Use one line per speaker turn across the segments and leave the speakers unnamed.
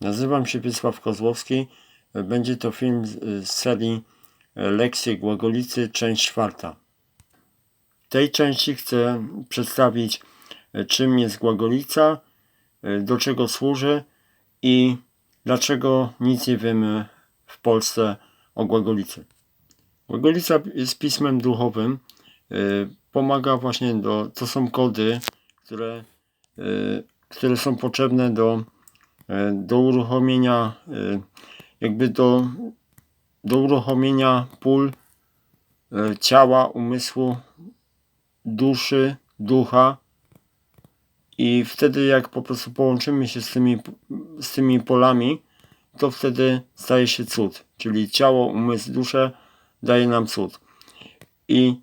Nazywam się Wiesław Kozłowski. Będzie to film z, serii e, Lekcje Głagolicy, część czwarta. W tej części chcę przedstawić, e, czym jest głagolica, e, do czego służy i dlaczego nic nie wiemy w Polsce o głagolicy. Głagolica jest pismem duchowym. Pomaga właśnie do. To są kody, które, które są potrzebne do, do uruchomienia, e, jakby do, do uruchomienia pól e, ciała, umysłu, duszy, ducha. I wtedy, jak po prostu połączymy się z tymi, z tymi polami, to wtedy staje się cud. Czyli ciało, umysł, duszę daje nam cud. I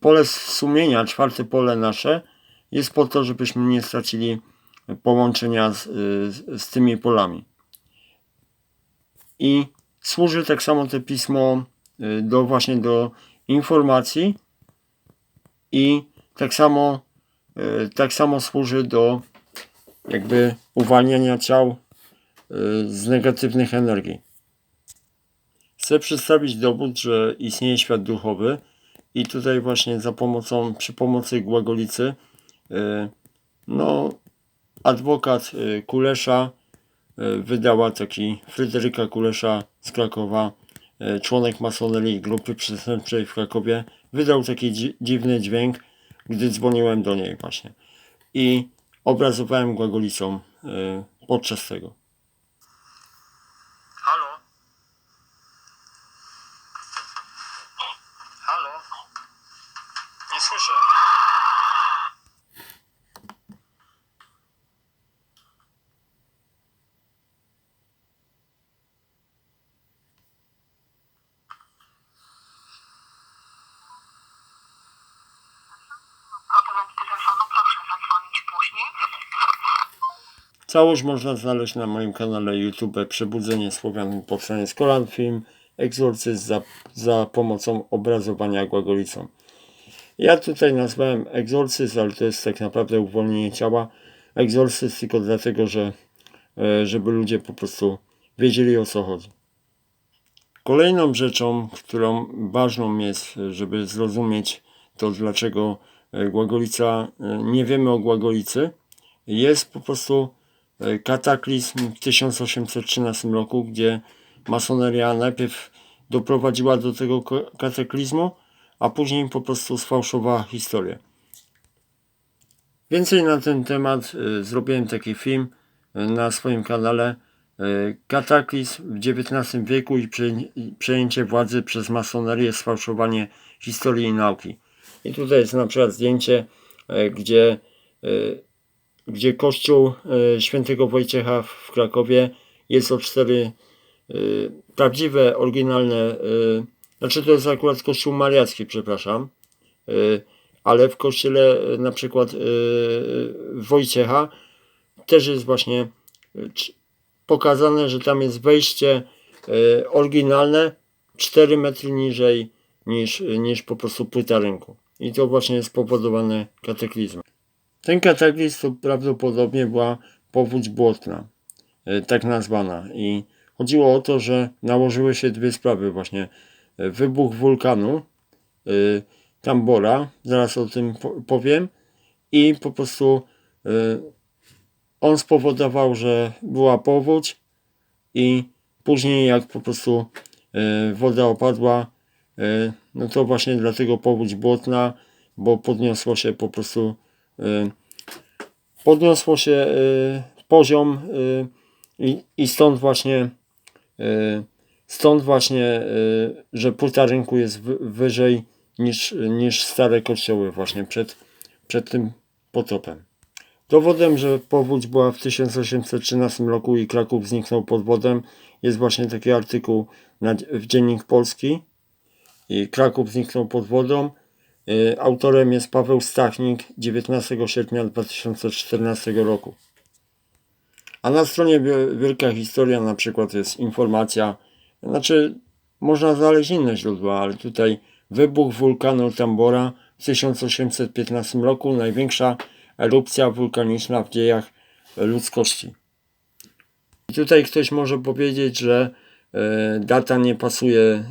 pole sumienia, czwarte pole nasze, jest po to, żebyśmy nie stracili połączenia z, z, z tymi polami. I służy tak samo to pismo y, do właśnie do informacji i tak samo y, tak samo służy do jakby uwalniania ciał y, z negatywnych energii. Chcę przedstawić dowód, że istnieje świat duchowy i tutaj właśnie za pomocą, przy pomocy głagolicy y, no adwokat y, Kulesza y, wydała taki Fryderyka Kulesza z Krakowa, y, członek masonerii grupy przestępczej w Krakowie, wydał taki dzi- dziwny dźwięk, gdy dzwoniłem do niej właśnie. I obrazowałem głagolicą podczas tego. Całość można znaleźć na moim kanale YouTube Przebudzenie Słowian Powstanie z Kolan Film Egzorcyzm za, za pomocą obrazowania głagolicą. Ja tutaj nazwałem egzorcyzm, ale to jest tak naprawdę uwolnienie ciała. Egzorcyzm tylko dlatego, że e, żeby ludzie po prostu wiedzieli o co chodzi. Kolejną rzeczą, którą ważną jest, żeby zrozumieć to, dlaczego e, głagolica, e, nie wiemy o głagolicy, jest po prostu kataklizm w 1813 roku, gdzie masoneria najpierw doprowadziła do tego kataklizmu, a później po prostu sfałszowała historię. Więcej na ten temat e, zrobiłem taki film e, na swoim kanale e, Kataklizm w XIX wieku i prze- i przejęcie władzy przez masonerię, sfałszowanie historii i nauki. I tutaj jest na przykład zdjęcie, e, gdzie e, gdzie kościół e, świętego Wojciecha w Krakowie jest o cztery e, prawdziwe, oryginalne, e, znaczy to jest akurat kościół mariacki, przepraszam, ale w kościele na przykład Wojciecha też jest właśnie pokazane, że tam jest wejście oryginalne 4 metry niżej niż, niż po prostu płyta rynku. I to właśnie jest spowodowane kataklizmem. Ten kataklizm prawdopodobnie była powódź błotna, e, tak nazwana. I chodziło o to, że nałożyły się dwie sprawy właśnie. E, Wybuch wulkanu e, Tambora, zaraz o tym po- powiem, i po prostu on spowodował, że była powódź i później jak po prostu woda opadła, no to właśnie dlatego powódź błotna, bo podniosło się po prostu podniosło się e, poziom e, i, stąd właśnie stąd właśnie, że płyta rynku jest wy, wyżej niż, niż stare kościoły właśnie przed, przed tym potopem. Dowodem, że powódź była w 1813 roku i Kraków zniknął pod wodem jest właśnie taki artykuł na, w Dziennik Polski i Kraków zniknął pod wodą. Y, Autorem jest Paweł Stachnik 19 sierpnia 2014 roku. A na stronie Wi- Wielka Historia na przykład jest informacja, znaczy można znaleźć inne źródła, ale tutaj wybuch wulkanu Tambora w 1815 roku, największa erupcja wulkaniczna w dziejach ludzkości. I Tutaj ktoś może powiedzieć, że e, data nie pasuje, e,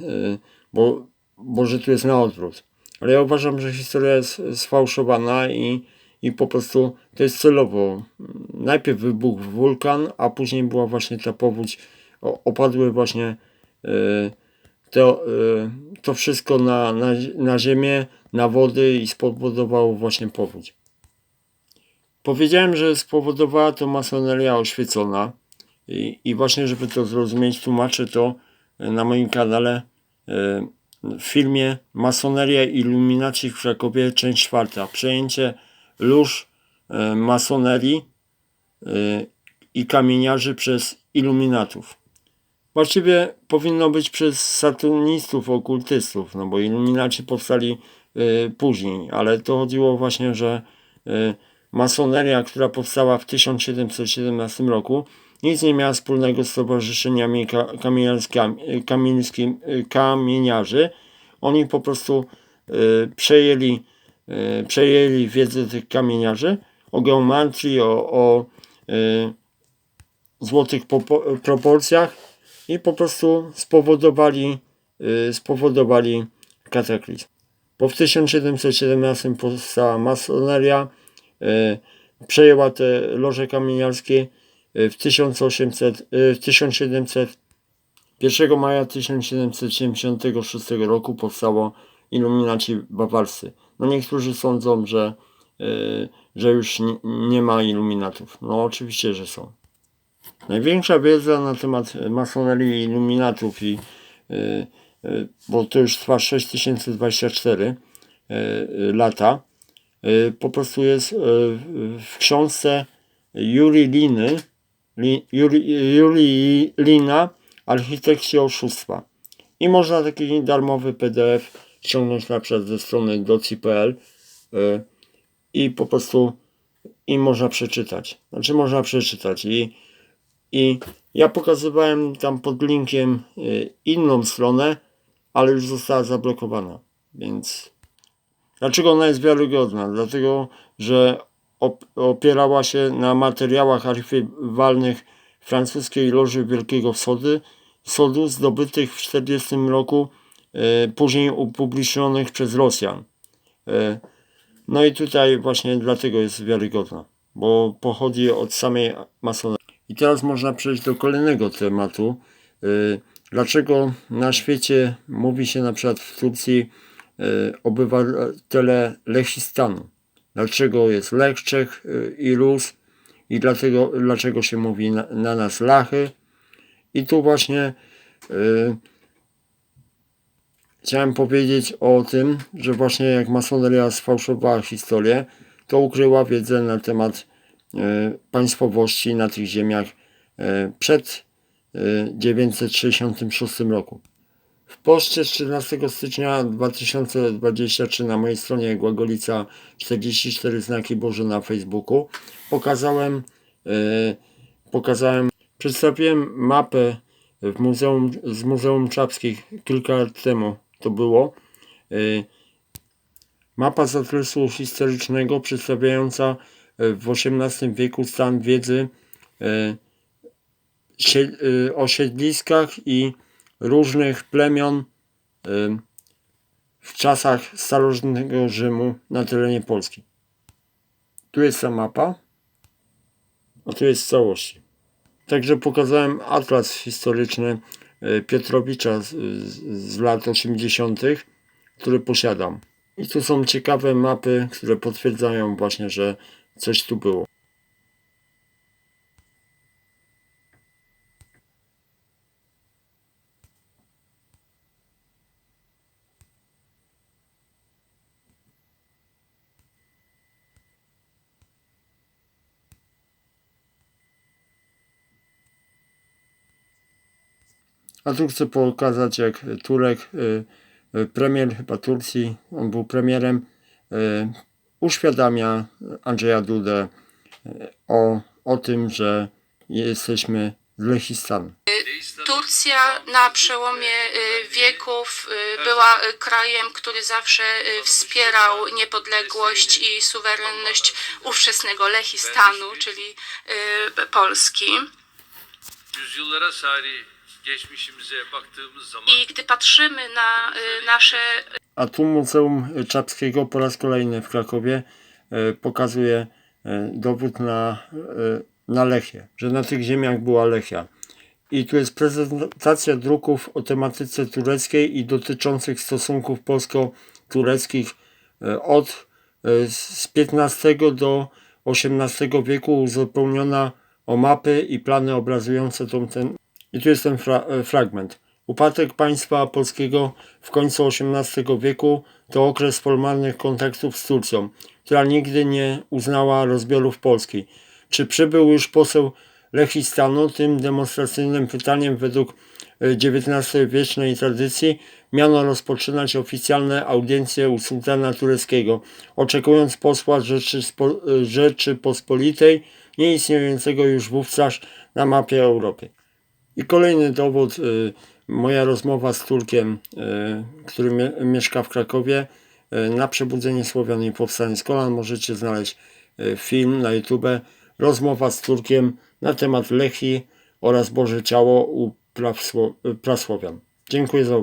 bo, bo że tu jest na odwrót. Ale ja uważam, że historia jest sfałszowana i, i po prostu to jest celowo. Najpierw wybuchł wulkan, a później była właśnie ta powódź. O, opadły właśnie e, to, e, to wszystko na, na, na ziemię, na wody i spowodowało właśnie powódź. Powiedziałem, że spowodowała to masoneria oświecona i, i właśnie, żeby to zrozumieć, tłumaczę to e, na moim kanale e, w filmie Masoneria Iluminaci w Krakowie, część czwarta. Przejęcie lóż e, masonerii e, i kamieniarzy przez iluminatów. Właściwie powinno być przez saturnistów, okultystów, no bo iluminaci powstali e, później, ale to chodziło właśnie, że masoneria, która powstała w 1717 roku, nic nie miała wspólnego z towarzyszeniami ka- kamieniarskami- kamieńskim- y, kamieniarzy. Oni po prostu y, przejęli, y, przejęli wiedzę tych kamieniarzy o geometrii, o, o y, złotych proporcjach i po prostu spowodowali, spowodowali kataklizm. Bo w 1717 powstała masoneria, przejęła te loże kamieniarskie w 1800, y, w 1700 1 maja 1776 roku powstało iluminaci bawarscy. No niektórzy sądzą, że, y, że już nie, ma iluminatów. No oczywiście, że są. Największa wiedza na temat masonerii iluminatów i y, y, bo to już trwa 6024 y, y, lata y, po prostu jest y, w książce Juri Liny Juri Lina Architekci Oszustwa i można taki darmowy PDF ściągnąć na przykład ze strony doci.pl y, i po prostu i można przeczytać. Znaczy można przeczytać i i ja pokazywałem tam pod linkiem y, inną stronę, ale już została zablokowana. Więc dlaczego ona jest wiarygodna? Dlatego, że opierała się na materiałach archiwalnych francuskiej Loży Wielkiego Wsody, Wschodu zdobytych w 1940 roku, y, później upublicznionych przez Rosjan. Y, no i tutaj właśnie dlatego jest wiarygodna, bo pochodzi od samej masonerii. I teraz można przejść do kolejnego tematu. Y, Dlaczego na świecie mówi się na przykład w Turcji obywatele Lechistanu? Dlaczego jest Lech, Czech y, i Rus? I dlatego, dlaczego się mówi na, na nas Lachy? I tu właśnie y, chciałem powiedzieć o tym, że właśnie jak masoneria sfałszowała historię, to ukryła wiedzę na temat e, państwowości na tych ziemiach przed e, 966 roku. W poście z 13 stycznia 2023 na mojej stronie Głagolica 44 znaki Boże na Facebooku pokazałem, e, pokazałem, przedstawiłem mapę w muzeum, z Muzeum Czapskich kilka lat temu to było. E, Mapa zakresu historycznego przedstawiająca e, w XVIII wieku stan wiedzy o siedliskach i różnych plemion w czasach starożytnego Rzymu na terenie Polski. Tu jest ta mapa, a tu jest całość. Także pokazałem atlas historyczny Piotrowicza z, z, z lat 80., który posiadam. I tu są ciekawe mapy, które potwierdzają właśnie, że coś tu było. A tu chcę pokazać, jak Turek, y, y, premier chyba Turcji, on był premierem, y, uświadamia Andrzeja Dudę o, o tym, że jesteśmy z Lechistanu.
Turcja na przełomie wieków była krajem, który zawsze wspierał niepodległość i suwerenność ówczesnego Lechistanu, czyli Polski. I gdy patrzymy na y, nasze
A tu Muzeum Czapskiego po raz kolejny w Krakowie e, pokazuje e, dowód na, na Lechię, że na tych ziemiach była Lechia. I tu jest prezentacja druków o tematyce tureckiej i dotyczących stosunków polsko-tureckich od z XV do XVIII wieku uzupełniona o mapy i plany obrazujące tą ten. I tu jest ten fra e, fragment. Upadek państwa polskiego w końcu XVIII wieku to okres formalnych kontaktów z Turcją, która nigdy nie uznała rozbiorów Polski. Czy przybył już poseł Lechistanu? Tym demonstracyjnym pytaniem według XIX-wiecznej tradycji miano rozpoczynać oficjalne audiencje u sułtana tureckiego, oczekując posła Rzeczyspo- Rzeczypospolitej, nieistniejącego już wówczas na mapie Europy. I kolejny dowód, y, moja rozmowa z Turkiem, y, który mie- mieszka w Krakowie, y, na przebudzenie Słowian i powstanie z kolan możecie znaleźć film na YouTube, rozmowa z Turkiem na temat Lechii oraz Boże Ciało u Prasło- Prasłowian. Dziękuję za uwagę.